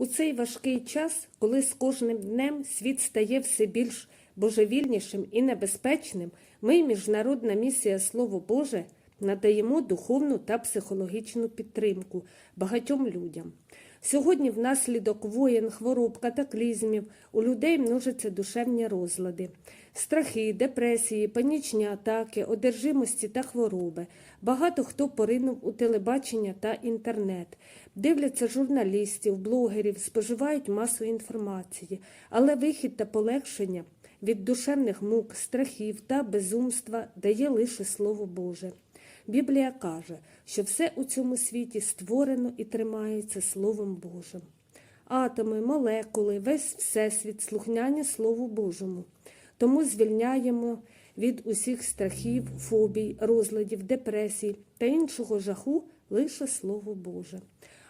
У цей важкий час, коли з кожним днем світ стає все більш божевільнішим і небезпечним, ми, Міжнародна місія Слово Боже, надаємо духовну та психологічну підтримку багатьом людям. Сьогодні внаслідок воєн, хвороб, катаклізмів у людей множаться душевні розлади, страхи, депресії, панічні атаки, одержимості та хвороби. Багато хто поринув у телебачення та інтернет, дивляться журналістів, блогерів, споживають масу інформації, але вихід та полегшення від душевних мук, страхів та безумства дає лише Слово Боже. Біблія каже, що все у цьому світі створено і тримається Словом Божим. Атоми, молекули, весь всесвіт слухняні Слову Божому. Тому звільняємо від усіх страхів, фобій, розладів, депресій та іншого жаху лише Слово Боже.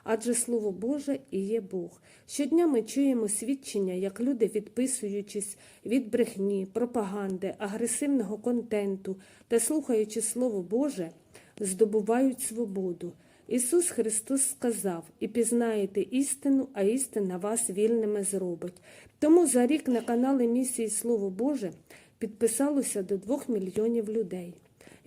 Адже Слово Боже і є Бог. Щодня ми чуємо свідчення, як люди, відписуючись від брехні, пропаганди, агресивного контенту та слухаючи Слово Боже, здобувають свободу. Ісус Христос сказав: і пізнаєте істину, а істина вас вільними зробить. Тому за рік на канали місії Слово Боже підписалося до 2 мільйонів людей.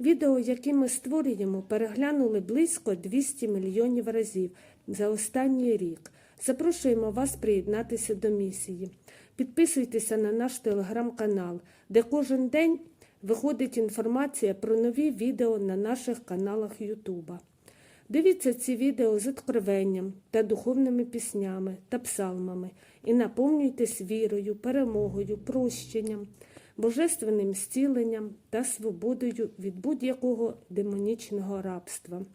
Відео, які ми створюємо, переглянули близько 200 мільйонів разів за останній рік. Запрошуємо вас приєднатися до місії. Підписуйтеся на наш телеграм-канал, де кожен день виходить інформація про нові відео на наших каналах Ютуба. Дивіться ці відео з откровенням та духовними піснями та псалмами і наповнюйтесь вірою, перемогою, прощенням, божественним зціленням та свободою від будь-якого демонічного рабства.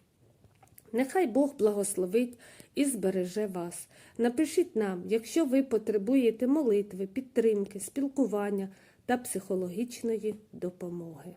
Нехай Бог благословить і збереже вас. Напишіть нам, якщо ви потребуєте молитви, підтримки, спілкування та психологічної допомоги.